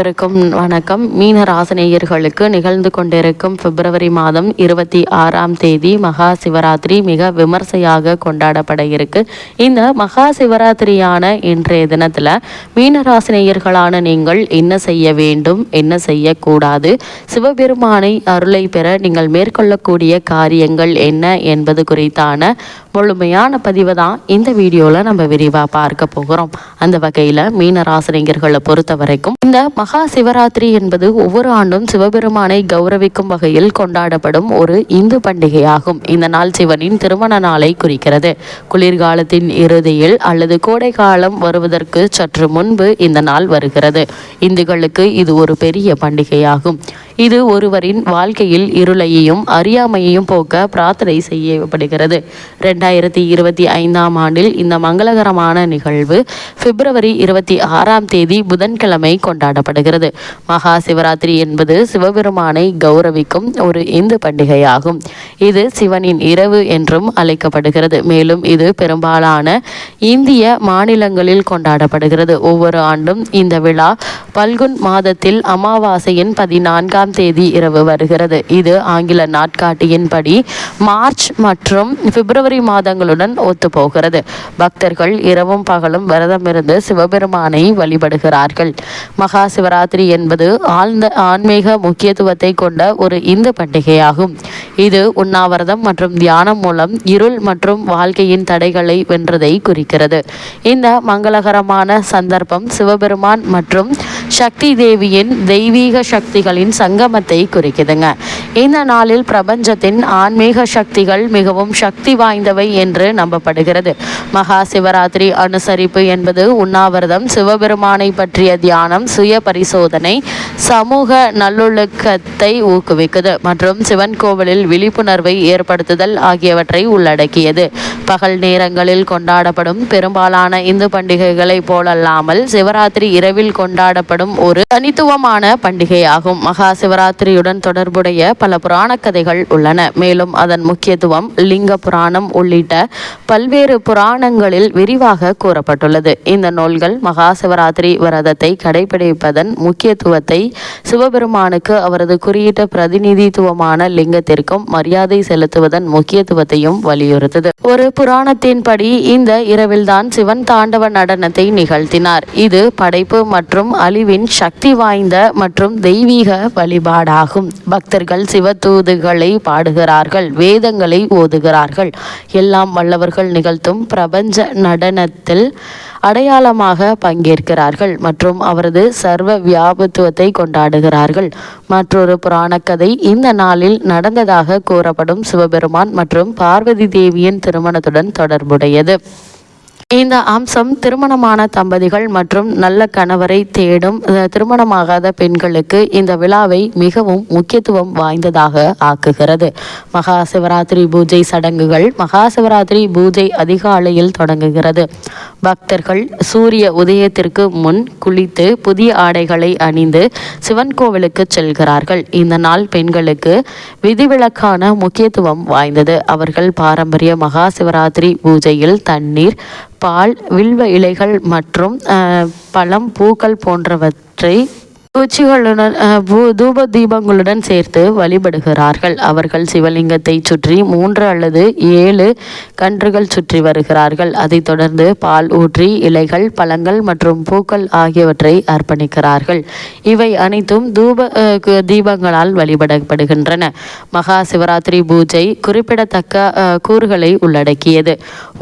இருக்கும் வணக்கம். மீன ராசினேயர்களுக்கு நிகழ்ந்து கொண்டிருக்கும் பிப்ரவரி மாதம் இருபத்தி ஆறாம் தேதி மகா சிவராத்திரி மிக விமர்சையாக கொண்டாடப்பட இருக்கு. இந்த மகா சிவராத்திரியான இன்றைய தினத்தில் மீன ராசினேயர்களான நீங்கள் என்ன செய்ய வேண்டும் என்ன செய்யக்கூடாது சிவபெருமானை அருளை பெற நீங்கள் மேற்கொள்ளக்கூடிய காரியங்கள் என்ன என்பது குறித்தான முழுமையான பதிவு தான் இந்த வீடியோவில் நம்ம விரிவாக பார்க்க போகிறோம். அந்த வகையில் மீன ராசினியர்களை பொறுத்த வரைக்கும் இந்த மகா சிவராத்திரி என்பது ஒவ்வொரு ஆண்டும் சிவபெருமானை கௌரவிக்கும் வகையில் கொண்டாடப்படும் ஒரு இந்து பண்டிகையாகும். இந்த நாள் சிவனின் திருமண நாளை குறிக்கிறது. குளிர்காலத்தின் இறுதியில் அல்லது கோடை காலம் வருவதற்கு சற்று முன்பு இந்த நாள் வருகிறது. இந்துக்களுக்கு இது ஒரு பெரிய பண்டிகையாகும். இது ஒருவரின் வாழ்க்கையில் இருளையையும் அறியாமையையும் போக்க பிரார்த்தனை செய்யப்படுகிறது. ரெண்டாயிரத்தி இருபத்தி ஐந்தாம் ஆண்டில் இந்த மங்களகரமான நிகழ்வு பிப்ரவரி இருபத்தி ஆறாம் தேதி புதன்கிழமை கொண்டாடப்படுகிறது. மகா சிவராத்திரி என்பது சிவபெருமானை கௌரவிக்கும் ஒரு இந்து பண்டிகையாகும். இது சிவனின் இரவு என்றும் அழைக்கப்படுகிறது. மேலும் இது பெரும்பாலான இந்திய மாநிலங்களில் கொண்டாடப்படுகிறது. ஒவ்வொரு ஆண்டும் இந்த விழா பல்குன் மாதத்தில் அமாவாசையின் பதினான்காம் தேதி இரவு வருகிறது. இது ஆங்கில நாட்காட்டியின்படி மார்ச் மற்றும் பிப்ரவரி மாதங்களுடன் ஒத்துப்போகிறது. பக்தர்கள் இரவும் பகலும் விரதமிருந்து சிவபெருமானை வழிபடுகிறார்கள். மகா சிவராத்திரி என்பது ஆழ்ந்த ஆன்மீக முக்கியத்துவத்தை கொண்ட ஒரு இந்து பண்டிகையாகும். இது உண்ணாவிரதம் மற்றும் தியானம் மூலம் இருள் மற்றும் வாழ்க்கையின் தடைகளை வென்றதை குறிக்கிறது. இந்த மங்களகரமான சந்தர்ப்பம் சிவபெருமான் மற்றும் சக்தி தேவியின் தெய்வீக சக்திகளின் சங்கமத்தை குறிக்குதுங்க. இந்த நாளில் பிரபஞ்சத்தின் ஆன்மீக சக்திகள் மிகவும் சக்தி வாய்ந்தவை என்று நம்பப்படுகிறது. மகா சிவராத்திரி அனுசரிப்பு என்பது உண்ணாவிரதம் சிவபெருமானை பற்றிய தியானம் சுய பரிசோதனை சமூக நல்லொழுக்கத்தை ஊக்குவிக்குது மற்றும் சிவன் கோவிலில் விழிப்புணர்வை ஏற்படுத்துதல் ஆகியவற்றை உள்ளடக்கியது. பகல் நேரங்களில் கொண்டாடப்படும் பெரும்பாலான இந்து பண்டிகைகளைப் போலல்லாமல் சிவராத்திரி இரவில் கொண்டாடப்படும் ஒரு தனித்துவமான பண்டிகையாகும். மகா சிவராத்திரியுடன் தொடர்புடைய பல புராண கதைகள் உள்ளன. மேலும் அதன் முக்கியத்துவம் லிங்க புராணம் உள்ளிட்ட பல்வேறு புராணங்களில் விரிவாக கூறப்பட்டுள்ளது. இந்த நூல்கள் மகா சிவராத்திரி விரதத்தை கடைபிடிப்பதன் முக்கியத்துவத்தை சிவபெருமானுக்கு அவரது குறியீட்ட பிரதிநிதித்துவமான லிங்கத்திற்கும் மரியாதை செலுத்துவதன் முக்கியத்துவத்தையும் வலியுறுத்தது. ஒரு புராணத்தின்படி இந்த இரவில்தான் சிவன் தாண்டவ நடனத்தை நிகழ்த்தினார். இது படைப்பு மற்றும் அழிவு அழிவின் சக்தி வாய்ந்த மற்றும் தெய்வீக வழிபாடாகும். பக்தர்கள் சிவத்தூதுகளை பாடுகிறார்கள் வேதங்களை ஓதுகிறார்கள். எல்லாம் வல்லவர்கள் நிகழ்த்தும் பிரபஞ்ச நடனத்தில் அடையாளமாக பங்கேற்கிறார்கள் மற்றும் அவரது சர்வ வியாபத்துவத்தை கொண்டாடுகிறார்கள். மற்றொரு புராணக்கதை இந்த நாளில் நடந்ததாக கூறப்படும் சிவபெருமான் மற்றும் பார்வதி தேவியின் திருமணத்துடன் தொடர்புடையது. இந்த அம்சம் திருமணமான தம்பதிகள் மற்றும் நல்ல கணவரை தேடும் திருமணமாகாத பெண்களுக்கு இந்த விழாவை மிகவும் முக்கியத்துவம் வாய்ந்ததாக ஆக்குகிறது. மகா சிவராத்திரி பூஜை சடங்குகள் மகா சிவராத்திரி பூஜை அதிகாலையில் தொடங்குகிறது. பக்தர்கள் சூரிய உதயத்திற்கு முன் குளித்து புதிய ஆடைகளை அணிந்து சிவன் கோவிலுக்கு செல்கிறார்கள். இந்த நாள் பெண்களுக்கு விதிவிலக்கான முக்கியத்துவம் வாய்ந்தது. அவர்கள் பாரம்பரிய மகா சிவராத்திரி பூஜையில் தண்ணீர் பால் வில்வ இலைகள் மற்றும் பழம் பூக்கள் போன்றவற்றை பூச்சிகளுடன் தூப தீபங்களுடன் சேர்த்து வழிபடுகிறார்கள். அவர்கள் சிவலிங்கத்தை சுற்றி மூன்று அல்லது ஏழு கன்றுகள் சுற்றி வருகிறார்கள். அதைத் தொடர்ந்து பால் ஊற்றி இலைகள் பழங்கள் மற்றும் பூக்கள் ஆகியவற்றை அர்ப்பணிக்கிறார்கள். இவை அனைத்தும் தூப தீபங்களால் வழிபடப்படுகின்றன. மகா சிவராத்திரி பூஜை குறிப்பிடத்தக்க கூறுகளை உள்ளடக்கியது.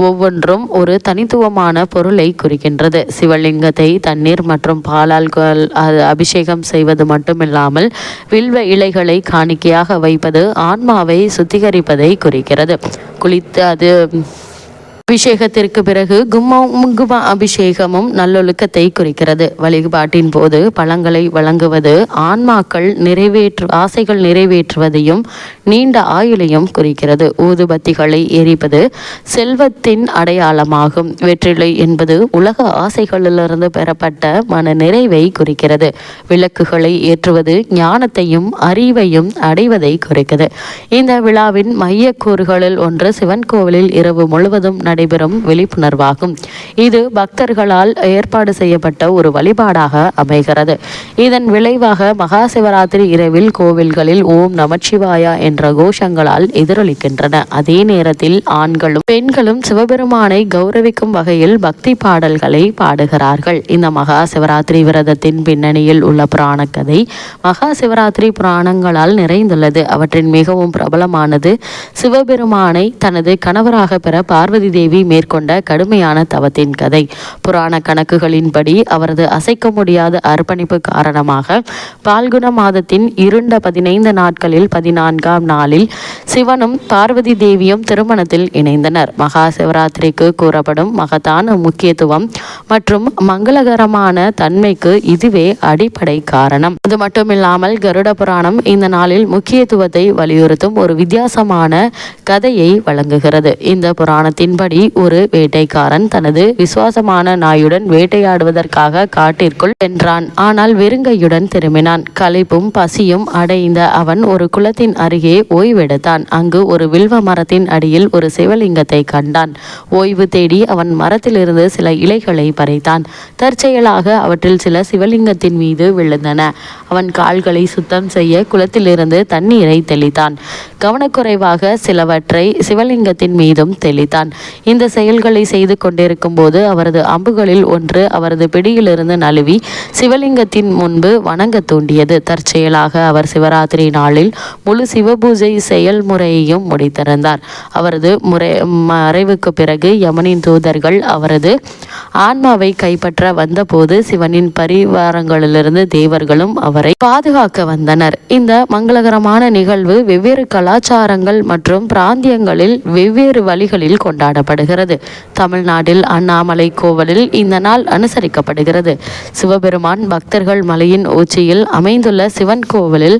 ஒவ்வொன்றும் ஒரு தனித்துவமான பொருளை குறிக்கின்றது. சிவலிங்கத்தை தண்ணீர் மற்றும் பாலால் அபிஷேகம் அபிஷேகம் செய்வது மட்டுமில்லாமல் வில்வ இலைகளை காணிக்கையாக வைப்பது ஆன்மாவை சுத்திகரிப்பதை குறிக்கிறது. குளித்து அது அபிஷேகத்திற்கு பிறகு கும்ம அபிஷேகமும் நல்லொழுக்கத்தை குறிக்கிறது. வழிபாட்டின் போது பழங்களை வழங்குவது ஆன்மாக்கள் நிறைவேற்று ஆசைகள் நிறைவேற்றுவதையும் நீண்ட ஆயுளையும் குறிக்கிறது. ஊதுபத்திகளை எரிப்பது செல்வத்தின் அடையாளமாகும். வெற்றிலை என்பது உலக ஆசைகளிலிருந்து பெறப்பட்ட மன நிறைவை குறிக்கிறது. விளக்குகளை ஏற்றுவது ஞானத்தையும் அறிவையும் அடைவதை குறிக்கிறது. இந்த விழாவின் மைய கூறுகளில் ஒன்று சிவன் கோவிலில் இரவு முழுவதும் நடைபெறும் விழிப்புணர்வாகும். இது பக்தர்களால் ஏற்பாடு செய்யப்பட்ட ஒரு வழிபாடாக அமைகிறது. இதன் விளைவாக மகா சிவராத்திரி இரவில் கோவில்களில் ஓம் நமச்சிவாயா என்ற கோஷங்களால் எதிரொலிக்கின்றன. அதே நேரத்தில் ஆண்களும் பெண்களும் சிவபெருமானை கௌரவிக்கும் வகையில் பக்தி பாடல்களை பாடுகிறார்கள். இந்த மகா சிவராத்திரி விரதத்தின் பின்னணியில் உள்ள புராண கதை மகா சிவராத்திரி புராணங்களால் நிறைந்துள்ளது. அவற்றின் மிகவும் பிரபலமானது சிவபெருமானை தனது கணவராக பெற பார்வதி தேவி தேவி மேற்கொண்ட கடுமையான தவத்தின் கதை. புராண கணக்குகளின்படி அவரது அசைக்க முடியாத அர்ப்பணிப்பு காரணமாக பால்குண மாதத்தின் இருண்ட பதினைந்து நாட்களில் பதினான்காம் நாளில் சிவனும் பார்வதி தேவியும் திருமணத்தில் இணைந்தனர். மகா சிவராத்திரிக்கு கூறப்படும் மகத்தான முக்கியத்துவம் மற்றும் மங்களகரமான தன்மைக்கு இதுவே அடிப்படை காரணம். அது மட்டுமில்லாமல் கருட புராணம் இந்த நாளில் முக்கியத்துவத்தை வலியுறுத்தும் ஒரு வித்தியாசமான கதையை வழங்குகிறது. இந்த புராணத்தின்படி ஒரு வேட்டைக்காரன் தனது விசுவாசமான நாயுடன் வேட்டையாடுவதற்காக காட்டிற்குள் சென்றான். ஆனால் வெறுங்கையுடன் திரும்பினான். களைப்பும் பசியும் அடைந்த அவன் ஒரு குளத்தின் அருகே ஓய்வெடுத்தான். அங்கு ஒரு வில்வ மரத்தின் அடியில் ஒரு சிவலிங்கத்தை கண்டான். ஓய்வு தேடி அவன் மரத்திலிருந்து சில இலைகளை பறித்தான். தற்செயலாக அவற்றில் சில சிவலிங்கத்தின் மீது விழுந்தன. அவன் கால்களை சுத்தம் செய்ய குளத்திலிருந்து தண்ணீரை தெளித்தான். கவனக்குறைவாக சிலவற்றை சிவலிங்கத்தின் மீதும் தெளித்தான். இந்த செயல்களை செய்து கொண்டிருக்கும் போது அவரது அம்புகளில் ஒன்று அவரது பிடியிலிருந்து நழுவி சிவலிங்கத்தின் முன்பு வணங்க தூண்டியது. தற்செயலாக அவர் சிவராத்திரி நாளில் முழு சிவபூஜை செயல்முறையையும் முடித்திருந்தார். அவரது முறை மறைவுக்கு பிறகு யமனின் தூதர்கள் அவரது ஆன்மாவை கைப்பற்ற வந்தபோது சிவனின் பரிவாரங்களிலிருந்து தேவர்களும் அவரை பாதுகாக்க வந்தனர். இந்த மங்களகரமான நிகழ்வு வெவ்வேறு கலாச்சாரங்கள் மற்றும் பிராந்தியங்களில் வெவ்வேறு வழிகளில் கொண்டாடப்படுகிறது தமிழ்நாட்டில் அண்ணாமலை கோவிலில் இந்த நாள் அனுசரிக்கப்படுகிறது. சிவபெருமான் பக்தர்கள் மலையின் உச்சியில் அமைந்துள்ள சிவன் கோவிலில்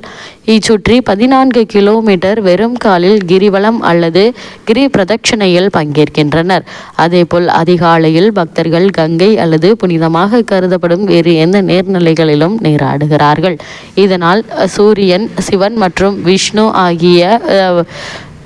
இச்சுற்றி பதினான்கு கிலோமீட்டர் வெறும் காலில் கிரிவலம் அல்லது கிரி பிரதட்சணையில் பங்கேற்கின்றனர். அதேபோல் அதிகாலையில் பக்தர்கள் கங்கை அல்லது புனிதமாக கருதப்படும் வேறு எந்த நேர்நிலைகளிலும் நீராடுகிறார்கள். இதனால் சூரியன் சிவன் மற்றும் விஷ்ணு ஆகிய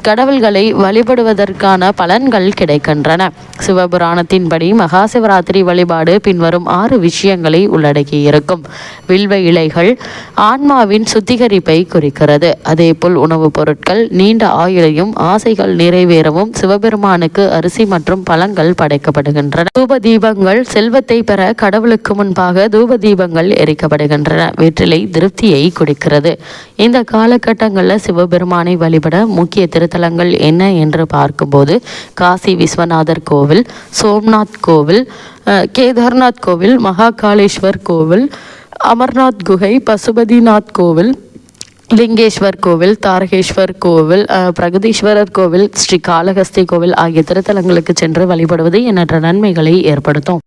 கடவுள்களை வழிபடுவதற்கான பலன்கள் கிடைக்கின்றன. சிவபுராணத்தின்படி மகா சிவராத்திரி வழிபாடு பின்வரும் ஆறு விஷயங்களை உள்ளடக்கியிருக்கும் வில்வ இலைகள் ஆன்மாவின் சுத்திகரிப்பை குறிக்கிறது. அதேபோல் உணவுப் பொருட்கள் நீண்ட ஆயுளையும் ஆசைகள் நிறைவேறவும் சிவபெருமானுக்கு அரிசி மற்றும் பழங்கள் படைக்கப்படுகின்றன. தூப தீபங்கள் செல்வத்தை பெற கடவுளுக்கு முன்பாக தூப தீபங்கள் எரிக்கப்படுகின்றன. வெற்றிலை திருப்தியை கொடுக்கிறது இந்த காலகட்டங்களில் சிவபெருமானை வழிபட முக்கிய தலங்கள் என்ன என்று பார்க்கும்போது காசி விஸ்வநாதர் கோவில் சோம்நாத் கோவில் கேதார்நாத் கோவில் மகாகாலேஸ்வர் கோவில் அமர்நாத் குகை பசுபதிநாத் கோவில் லிங்கேஸ்வர் கோவில் தாரகேஸ்வர் கோவில் பிரகதீஸ்வரர் கோவில் ஸ்ரீ காளஹஸ்தி கோவில் ஆகிய திருத்தலங்களுக்கு சென்று வழிபடுவது எண்ணற்ற நன்மைகளை ஏற்படுத்தும்.